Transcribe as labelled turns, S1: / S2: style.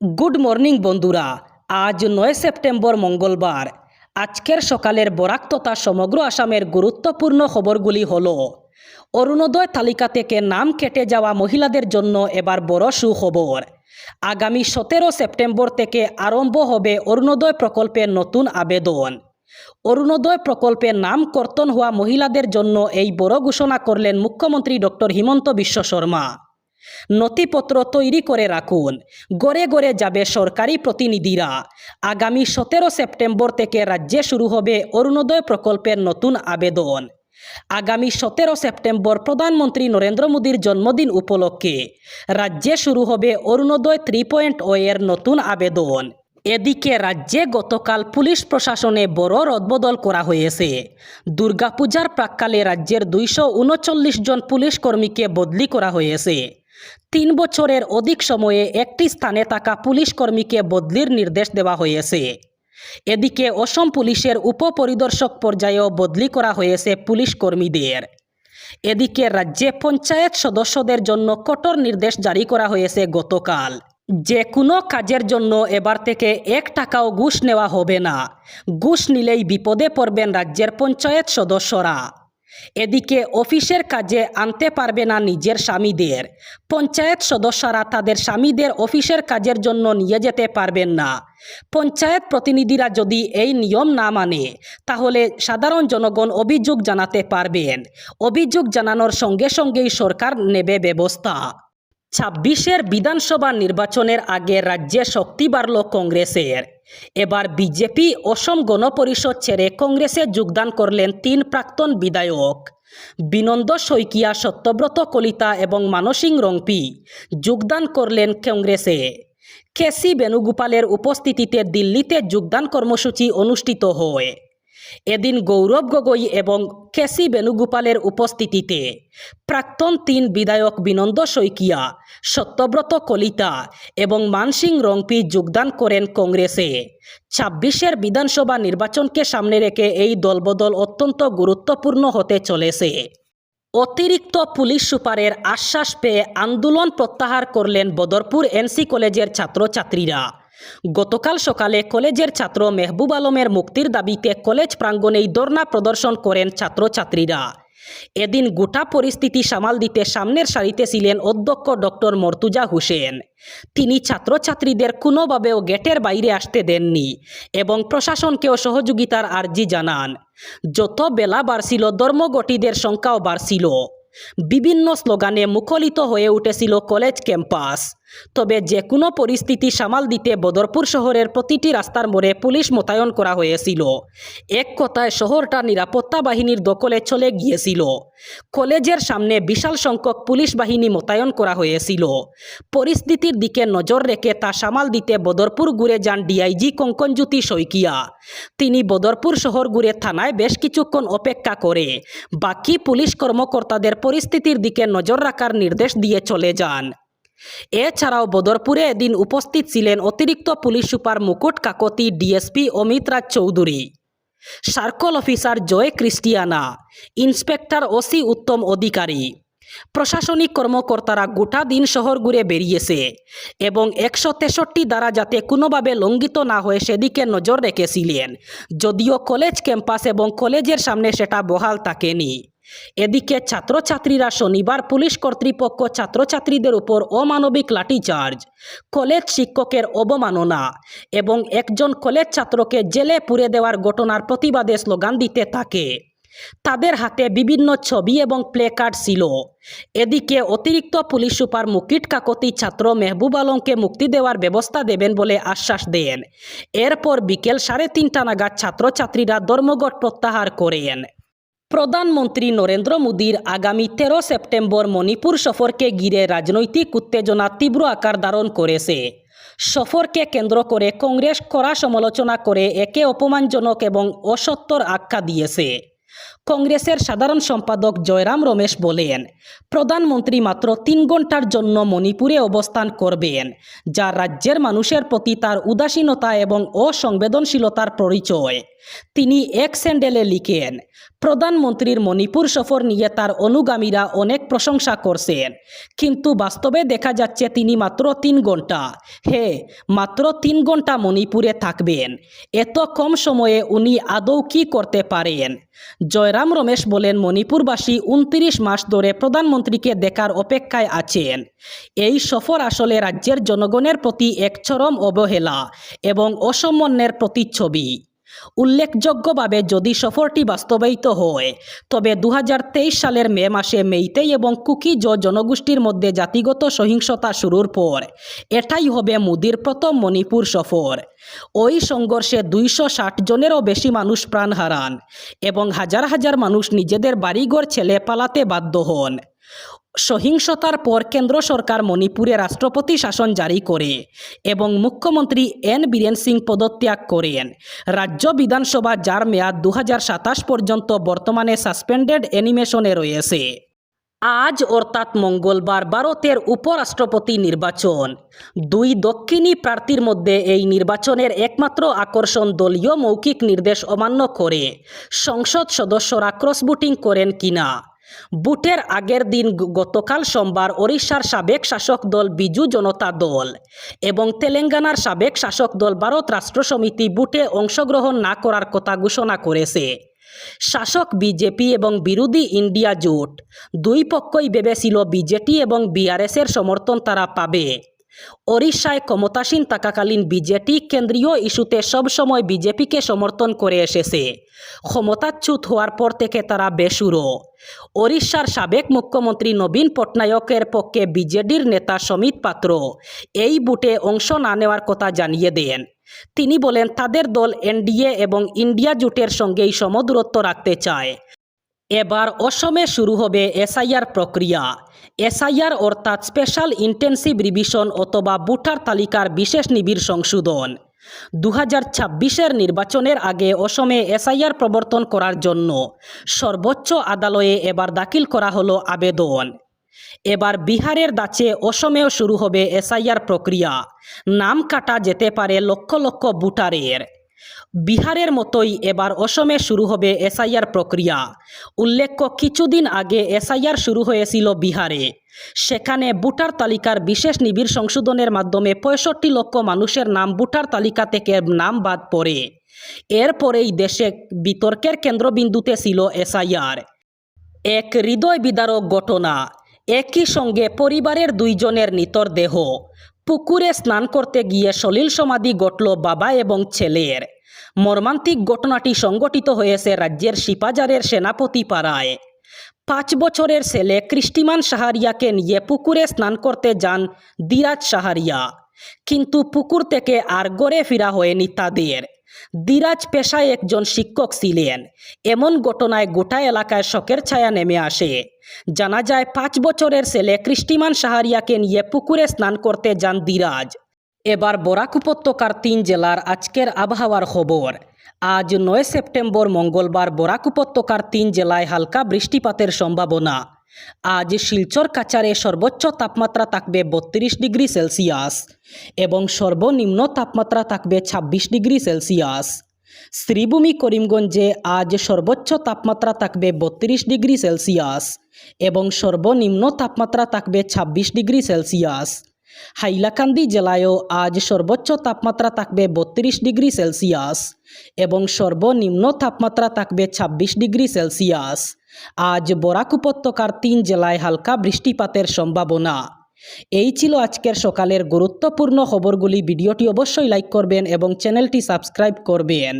S1: Good morning বন্ধুরা। আজ নয় সেপ্টেম্বর মঙ্গলবার। আজকের সকালের বরাক তথা সমগ্র আসামের গুরুত্বপূর্ণ খবরগুলি হল, অরুণোদয় তালিকা থেকে নাম কেটে যাওয়া মহিলাদের জন্য এবার বড় সুখবর। আগামী সতেরো সেপ্টেম্বর থেকে আরম্ভ হবে অরুণোদয় প্রকল্পের নতুন আবেদন। অরুণোদয় প্রকল্পে নাম কর্তন হওয়া মহিলাদের জন্য এই বড় ঘোষণা করলেন মুখ্যমন্ত্রী ডক্টর হিমন্ত বিশ্ব শর্মা। নথিপত্র তৈরি করে রাখুন। গড়ে গড়ে যাবে সরকারি প্রতিনিধিরা। আগামী সতেরো সেপ্টেম্বর থেকে রাজ্যে শুরু হবে অরুণোদয় প্রকল্পের নতুন আবেদন। আগামী সতেরো সেপ্টেম্বর প্রধানমন্ত্রী নরেন্দ্র মোদীর জন্মদিন উপলক্ষে রাজ্যে শুরু হবে অরুণোদয় থ্রি পয়েন্ট ও এর নতুন আবেদন। এদিকে রাজ্যে গতকাল পুলিশ প্রশাসনে বড় রদবদল করা হয়েছে। দুর্গাপূজার প্রাককালে রাজ্যের দুইশো উনচল্লিশ জন পুলিশ কর্মীকে বদলি করা হয়েছে। তিন বছরের অধিক সময়ে একটি স্থানে থাকা পুলিশ কর্মীকে বদলির নির্দেশ দেওয়া হয়েছে। এদিকে অসম পুলিশের উপপরিদর্শক পর্যায়েও বদলি করা হয়েছে পুলিশ কর্মীদের। এদিকে রাজ্যে পঞ্চায়েত সদস্যদের জন্য কঠোর নির্দেশ জারি করা হয়েছে গতকাল। যে কোনো কাজের জন্য এবার থেকে এক টাকাও ঘুষ নেওয়া হবে না। ঘুষ নিলেই বিপদে পড়বেন রাজ্যের পঞ্চায়েত সদস্যরা। এদিকে অফিসের কাজে আনতে পারবে না নিজের স্বামীদের। পঞ্চায়েত সদস্যরা তাদের স্বামীদের অফিসের কাজের জন্য নিয়ে যেতে পারবেন না। পঞ্চায়েত প্রতিনিধিরা যদি এই নিয়ম না মানে তাহলে সাধারণ জনগণ অভিযোগ জানাতে পারবেন। অভিযোগ জানানোর সঙ্গে সঙ্গেই সরকার নেবে ব্যবস্থা। ছাব্বিশের বিধানসভা নির্বাচনের আগে রাজ্যে শক্তি বাড়ল কংগ্রেসের। এবার বিজেপি অসম গণপরিষদ ছেড়ে কংগ্রেসে যোগদান করলেন তিন প্রাক্তন বিধায়ক। বিনন্দ শইকিয়া, সত্যব্রত কলিতা এবং মানসিং রংপি যোগদান করলেন কংগ্রেসে। কেসি বেণুগোপালের উপস্থিতিতে দিল্লিতে যোগদান কর্মসূচি অনুষ্ঠিত হয়। এদিন গৌরব গগৈ এবং কেসি বেণুগোপালের উপস্থিতিতে প্রাক্তন তিন বিধায়ক বিনন্দ শইকিয়া, সত্যব্রত কলিতা এবং মানসিং রংপি যোগদান করেন কংগ্রেসে। ছাব্বিশের বিধানসভা নির্বাচনকে সামনে রেখে এই দলবদল অত্যন্ত গুরুত্বপূর্ণ হতে চলেছে। অতিরিক্ত পুলিশ সুপারের আশ্বাস পেয়ে আন্দোলন প্রত্যাহার করলেন বদরপুর এনসি কলেজের ছাত্রছাত্রীরা। গতকাল সকালে কলেজের ছাত্র মেহবুব আলমের মুক্তির দাবিতে কলেজ প্রাঙ্গণেই ধর্ণা প্রদর্শন করেন ছাত্রছাত্রীরা। এদিন গোটা পরিস্থিতি সামাল দিতে সামনের সারিতে ছিলেন অধ্যক্ষ ডক্টর মর্তুজা হোসেন। তিনি ছাত্রছাত্রীদের কোনোভাবেও গেটের বাইরে আসতে দেননি এবং প্রশাসনকেও সহযোগিতার আর্জি জানান। যত বেলা বাড়ছিল, ধর্মঘটিদের সংখ্যাও বাড়ছিল। বিভিন্ন স্লোগানে মুখলিত হয়ে উঠেছিল কলেজ ক্যাম্পাস। তবে যে কোনো পরিস্থিতি সামাল দিতে বদরপুর শহরের প্রতিটি রাস্তার মোড়ে পুলিশ মোতায়েন করা হয়েছিল। এক কথায় শহরটা নিরাপত্তা বাহিনীর দখলে চলে গিয়েছিল। কলেজের সামনে বিশাল সংখ্যক পুলিশ বাহিনী মোতায়েন করা হয়েছিল। পরিস্থিতির দিকে নজর রেখে তা সামাল দিতে বদরপুর ঘুরে যান ডিআইজি কঙ্কনজ্যোতি শইকিয়া। তিনি বদরপুর শহর ঘুরে থানায় বেশ কিছুক্ষণ অপেক্ষা করে। বাকি পুলিশ কর্মকর্তাদের পরিস্থিতির দিকে নজর রাখার নির্দেশ দিয়ে চলে যান। এছাড়াও বদরপুরে এদিন উপস্থিত ছিলেন অতিরিক্ত police super Mukut Kakati, DSP Amit Raj Choudhury. Circle officer Joy Christiana, inspector OC Uttam Adhikari. প্রশাসনিক কর্মকর্তারা গোটা দিন শহর ঘুরে বেরিয়েছে এবং একশো তেষট্টি দ্বারা যাতে কোনোভাবে লঙ্ঘিত না হয়ে সেদিকে নজর রেখেছিলেন। যদিও কলেজ ক্যাম্পাস এবং কলেজের সামনে সেটা বহাল থাকেনি। এদিকে ছাত্রছাত্রীরা শনিবার পুলিশ কর্তৃপক্ষ ছাত্রছাত্রীদের উপর অমানবিক লাঠিচার্জ, কলেজ শিক্ষকের অবমাননা এবং একজন কলেজ ছাত্রকে জেলে পুরে দেওয়ার ঘটনার প্রতিবাদে স্লোগান দিতে থাকে। তাদের হাতে বিভিন্ন ছবি এবং প্লেকার্ড ছিল। এদিকে অতিরিক্ত পুলিশ সুপার মুকিট কাকতি ছাত্র মেহবুব আলমকে মুক্তি দেওয়ার ব্যবস্থা দেবেন বলে আশ্বাস দেন। এরপর বিকেল সাড়ে তিনটা নাগাদ ছাত্রছাত্রীরা ধর্মঘট প্রত্যাহার করেন। প্রধানমন্ত্রী নরেন্দ্র মোদীর আগামী তেরো সেপ্টেম্বর মণিপুর সফরকে ঘিরে রাজনৈতিক উত্তেজনা তীব্র আকার ধারণ করেছে। সফরকে কেন্দ্র করে কংগ্রেস কড়া সমালোচনা করে একে অপমানজনক এবং অসত্তর আখ্যা দিয়েছে। কংগ্রেসের সাধারণ সম্পাদক জয়রাম রমেশ বলেন, প্রধানমন্ত্রী মাত্র তিন ঘণ্টার জন্য মণিপুরে অবস্থান করবেন, যা রাজ্যের মানুষের প্রতি তার উদাসীনতা এবং অসংবেদনশীলতার পরিচয়। তিনি এক স্যান্ডেলে লিখেন প্রধানমন্ত্রীর মণিপুর সফর নিয়ে তার অনুগামীরা অনেক প্রশংসা করছেন। কিন্তু বাস্তবে দেখা যাচ্ছে তিনি মাত্র তিন ঘণ্টা হে, মাত্র তিন ঘণ্টা মণিপুরে থাকবেন। এত কম সময়ে উনি আদৌ কি করতে পারেন? জয়রাম রমেশ বলেন, মণিপুরবাসী উনত্রিশ মাস ধরে প্রধানমন্ত্রীকে দেখার অপেক্ষায় আছেন। এই সফর আসলে রাজ্যের জনগণের প্রতি এক চরম অবহেলা এবং অসম্মানের প্রতিচ্ছবি। উল্লেখযোগ্যভাবে যদি সফরটি বাস্তবায়িত হয়, তবে দু হাজার তেইশ সালের মে মাসে মেইতেই এবং কুকিজ জনগোষ্ঠীর মধ্যে জাতিগত সহিংসতা শুরুর পর, এটাই হবে মোদির প্রথম মণিপুর সফর। ওই সংঘর্ষে দুইশো ষাট জনেরও বেশি মানুষ প্রাণ হারান এবং হাজার হাজার মানুষ নিজেদের বাড়িঘর ছেলে পালাতে বাধ্য হন। সহিংসতার পর কেন্দ্র সরকার মণিপুরে রাষ্ট্রপতি শাসন জারি করে এবং মুখ্যমন্ত্রী এন বীরেন সিং পদত্যাগ করেন। রাজ্য বিধানসভা যার মেয়াদ দু হাজার সাতাশ পর্যন্ত বর্তমানে সাসপেন্ডেড অ্যানিমেশনে রয়েছে। আজ অর্থাৎ মঙ্গলবার ভারতের উপরাষ্ট্রপতি নির্বাচন। দুই দক্ষিণী প্রার্থীর মধ্যে এই নির্বাচনের একমাত্র আকর্ষণ দলীয় মৌখিক নির্দেশ অমান্য করে সংসদ সদস্যরা ক্রস বুটিং করেন কিনা। বুটের আগের দিন গতকাল সোমবার ওড়িশার সাবেক শাসক দল বিজু জনতা দল এবং তেলেঙ্গানার সাবেক শাসক দল ভারত রাষ্ট্র সমিতি বুটে অংশগ্রহণ না করার কথা ঘোষণা করেছে। শাসক বিজেপি এবং বিরোধী ইন্ডিয়া জোট দুই পক্ষই ভেবেছিল বিজেপি এবং বিআরএসের সমর্থন তারা পাবে। ওড়িশায় ক্ষমতাসীন থাকাকালীন বিজেপি কেন্দ্রীয় ইস্যুতে সবসময় বিজেপিকে সমর্থন করে এসেছে। ক্ষমতাচ্যুত হওয়ার পর থেকে তারা বেসুরো। ওড়িশার সাবেক মুখ্যমন্ত্রী নবীন পটনায়কের পক্ষে বিজেডির নেতা সমিত পাত্র এই বুটে অংশ না নেওয়ার কথা জানিয়ে দেন। তিনি বলেন, তাদের দল এনডিএ এবং ইন্ডিয়া জোটের সঙ্গেই সমদূরত্ব রাখতে চায়। এবার অসমে শুরু হবে এসআইআর প্রক্রিয়া। এসআইআর অর্থাৎ স্পেশাল ইন্টেন্সিভ রিভিশন অথবা বুটার তালিকার বিশেষ নিবিড় সংশোধন। দু হাজার নির্বাচনের আগে অসমে এসআইআর প্রবর্তন করার জন্য সর্বোচ্চ আদালয়ে এবার দাখিল করা হলো আবেদন। এবার বিহারের দাচে অসমেও শুরু হবে এসআইআর প্রক্রিয়া। নাম কাটা যেতে পারে লক্ষ লক্ষ ভোটারের। বিহারের মতোই এবার অসমে শুরু হবে এসআইআর প্রক্রিয়া। উল্লেখ্য, কিছুদিন আগে এসআইআর শুরু হয়েছিল বিহারে। সেখানে ভোটার তালিকার বিশেষ নিবিড় সংশোধনের মাধ্যমে পঁয়ষট্টি লক্ষ মানুষের নাম ভোটার তালিকা থেকে নাম বাদ পড়ে। এরপরেই দেশে বিতর্কের কেন্দ্রবিন্দুতে ছিল এসআইআর। এক হৃদয় বিদারক ঘটনা। একই সঙ্গে পরিবারের দুইজনের নিতর দেহ। পুকুরে স্নান করতে গিয়ে সলিল সমাধি ঘটল বাবা এবং ছেলের। মর্মান্তিক ঘটনাটি সংগঠিত হয়েছে রাজ্যের শিপাজারের সেনাপতি পাড়ায়। পাঁচ বছরের ছেলে কৃষ্টিমান সাহারিয়াকে নিয়ে পুকুরে স্নান করতে যান দিরাজ সাহারিয়া। কিন্তু পুকুর থেকে আর গড়ে ফেরা হয়নি তাদের। দিরাজ পেশায় একজন শিক্ষক ছিলেন। এমন ঘটনায় গোটা এলাকায় শোকের ছায়া নেমে আসে। জানা যায়, পাঁচ বছরের ছেলে কৃষ্টিমান সাহারিয়াকে নিয়ে পুকুরে স্নান করতে যান দিরাজ। এবার বরাক উপত্যকার তিন জেলার আজকের আবহাওয়ার খবর। আজ নয় সেপ্টেম্বর মঙ্গলবার বরাক উপত্যকার তিন জেলায় হালকা বৃষ্টিপাতের সম্ভাবনা। আজ শিলচর কাচারে সর্বোচ্চ তাপমাত্রা থাকবে বত্রিশ ডিগ্রি সেলসিয়াস এবং সর্বনিম্ন তাপমাত্রা থাকবে ছাব্বিশ ডিগ্রি সেলসিয়াস। শ্রীভূমি করিমগঞ্জে আজ সর্বোচ্চ তাপমাত্রা থাকবে বত্রিশ ডিগ্রি সেলসিয়াস এবং সর্বনিম্ন তাপমাত্রা থাকবে ছাব্বিশ ডিগ্রি সেলসিয়াস। হাইলাকান্দি জেলায়ও আজ সর্বোচ্চ তাপমাত্রা থাকবে বত্রিশ ডিগ্রি সেলসিয়াস এবং সর্বনিম্ন তাপমাত্রা থাকবে ছাব্বিশ ডিগ্রি সেলসিয়াস। আজ বরাক উপত্যকার তিন জেলায় হালকা বৃষ্টিপাতের সম্ভাবনা। এই ছিল আজকের সকালের গুরুত্বপূর্ণ খবরগুলি। ভিডিওটি অবশ্যই লাইক করবেন এবং চ্যানেলটি সাবস্ক্রাইব করবেন।